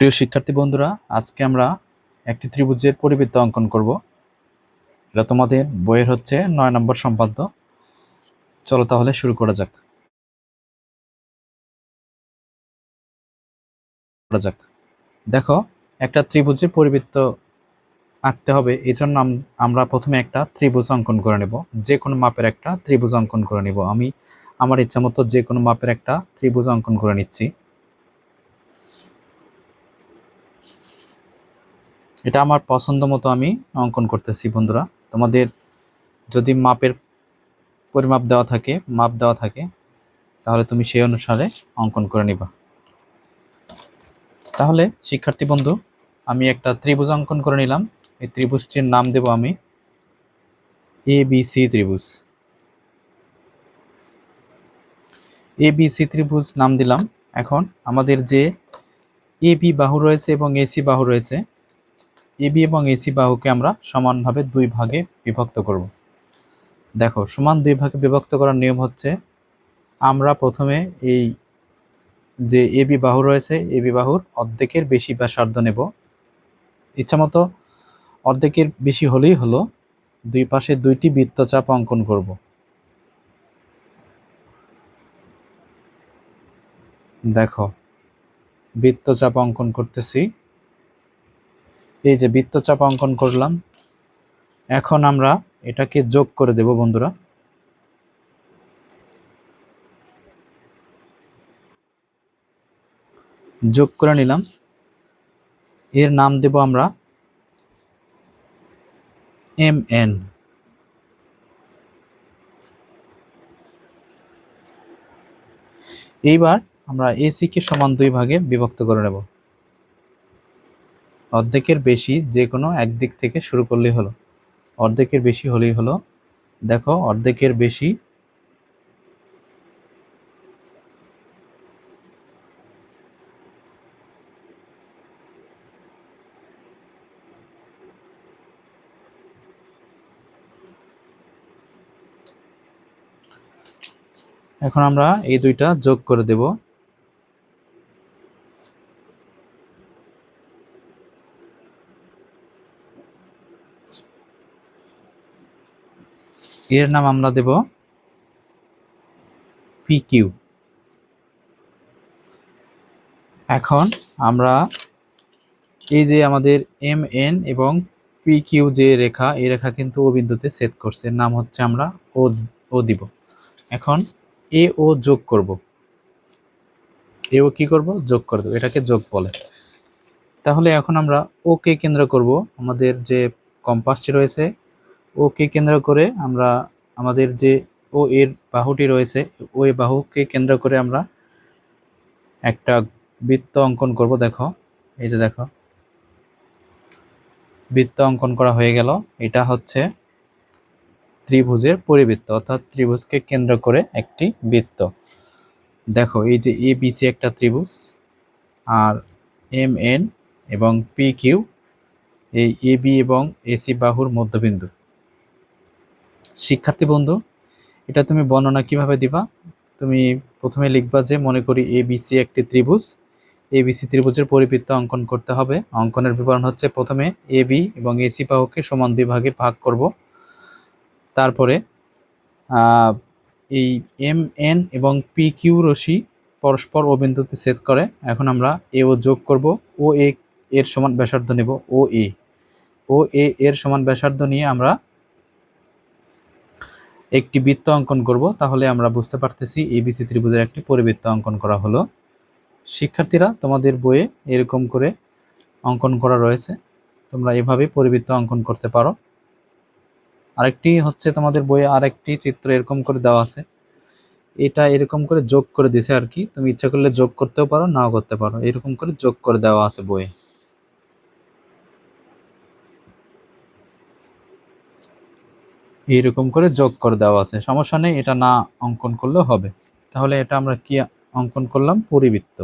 প্রিয় শিক্ষার্থী বন্ধুরা, আজকে আমরা একটি ত্রিভুজের পরিবৃত্ত অঙ্কন করব। এটা তোমাদের বইয়ের হচ্ছে নয় নম্বর সম্পাদ্য। চলো তাহলে শুরু করা যাক। করা যাক। দেখো, একটা ত্রিভুজের পরিবৃত্ত আঁকতে হবে এই জন্য আমরা প্রথমে একটা ত্রিভুজ অঙ্কন করে নেব। যে কোনো মাপের একটা ত্রিভুজ অঙ্কন করে নেব। আমি আমার ইচ্ছা মতো যে কোনো মাপের একটা ত্রিভুজ অঙ্কন করে নিচ্ছি। এটা আমার পছন্দ মতো আমি অঙ্কন করতেছি, বন্ধুরা। তোমাদের যদি মাপের পরিমাপ দেওয়া থাকে, মাপ দেওয়া থাকে, তাহলে তুমি সেই অনুসারে অঙ্কন করে নিবা। তাহলে, শিক্ষার্থী বন্ধু, আমি একটা ত্রিভুজ অঙ্কন করে নিলাম। এই ত্রিভুজটির নাম দেব আমি এ বি সি ত্রিভুজ। এ বি সি ত্রিভুজ নাম দিলাম। এখন আমাদের যে এ বি বাহু রয়েছে এবং এসি বাহু রয়েছে এবি এবং এসি বাহুকে আমরা সমানভাবে দুই ভাগে বিভক্ত করব। দেখো, সমান দুই ভাগে বিভক্ত করার নিয়ম হচ্ছে, আমরা প্রথমে এই যে এবি বাহু রয়েছে এবি বাহুর অর্ধেকের বেশি ব্যাসার্ধ নেব। ইচ্ছামতো অর্ধেকের বেশি হলেই হলো, দুই পাশে দুইটি বৃত্তচাপ অঙ্কন করব। দেখো, বৃত্তচাপ অঙ্কন করতেছি। এই যে বৃত্তচাপ অঙ্কন করলাম, এখন আমরা এটাকে যোগ করে দেব বন্ধুরা। যোগ করে নিলাম। এর নাম দেব আমরা এম এন এইবার আমরা এসি কে সমান দুই ভাগে বিভক্ত করে নেব। অর্ধেকের বেশি যে কোনো একদিক থেকে শুরু করলেই হলো। অর্ধেকের বেশি হলেই হলো। দেখো, অর্ধেকের বেশি এখন আমরা এই দুইটা যোগ করে দেব। এর নাম আমরা দেব পি কিউ এখন আমরা এই যে আমাদের এম এন এবং পি কিউ যে রেখা, এই রেখা কিন্তু ও বিন্দুতে সেট করছে। নাম হচ্ছে আমরা ও ও দিব। এখন এ ও যোগ করব। এ ও কি করব? যোগ করে দেবো। এটাকে যোগ বলে। তাহলে এখন আমরা ওকে কেন্দ্র করব। আমাদের যে কম্পাসটি রয়েছে ওকে কেন্দ্র করে আমরা আমাদের যে ও এর বাহুটি রয়েছে ওই বাহুকে কেন্দ্র করে আমরা একটা বৃত্ত অঙ্কন করব, দেখো, এই যে দেখো। বৃত্ত অঙ্কন করা হয়ে গেল। এটা হচ্ছে ত্রিভুজের পরিবৃত্ত, অর্থাৎ ত্রিভুজকে কেন্দ্র করে একটি বৃত্ত। দেখো, এই যে এ বিসি একটা ত্রিভুজ, আর এম, এন এবং পি, কিউ, এই এ, বি এবং এসি বাহুর মধ্যবিন্দু। শিক্ষার্থী বন্ধু, এটা তুমি বর্ণনা কীভাবে দিবা? তুমি প্রথমে লিখবা যে, মনে করি এ বিসি একটি ত্রিভুজ। এ বিসি ত্রিভুজের পরিবৃত্ত অঙ্কন করতে হবে। অঙ্কনের বিবরণ হচ্ছে প্রথমে এ বি এবং এসি বাহুকে সমান দুই ভাগে ভাগ করব। তারপরে এই এম এন এবং পি কিউ রশি পরস্পর ও বিন্দুতে ছেদ করে। এখন আমরা এ ও যোগ করব। ও এ এর সমান ব্যাসার্ধ নেব। ও এ ও এ এর সমান ব্যাসার্ধ নিয়ে আমরা একটি বৃত্ত অঙ্কন করব, তাহলে আমরা বুঝতে পারতেছি এবিসি ত্রিভুজের একটি পরিবৃত্ত অঙ্কন করা হলো। শিক্ষার্থীরা, তোমাদের বইয়ে এরকম করে অঙ্কন করা রয়েছে। তোমরা এভাবে পরিবৃত্ত অঙ্কন করতে পারো। আরেকটি হচ্ছে, তোমাদের বইয়ে আরেকটি চিত্র এরকম করে দেওয়া আছে। এটা এরকম করে যোগ করে দিছে আর কি। তুমি ইচ্ছা করলে যোগ করতেও পারো, নাও করতে পারো। এরকম করে যোগ করে দেওয়া আছে বইয়ে। এইরকম করে যোগ করে দেওয়া আছে। সমস্যা নেই, এটা না অঙ্কন করলেও হবে। তাহলে এটা আমরা কি অঙ্কন করলাম? পরিবৃত্ত।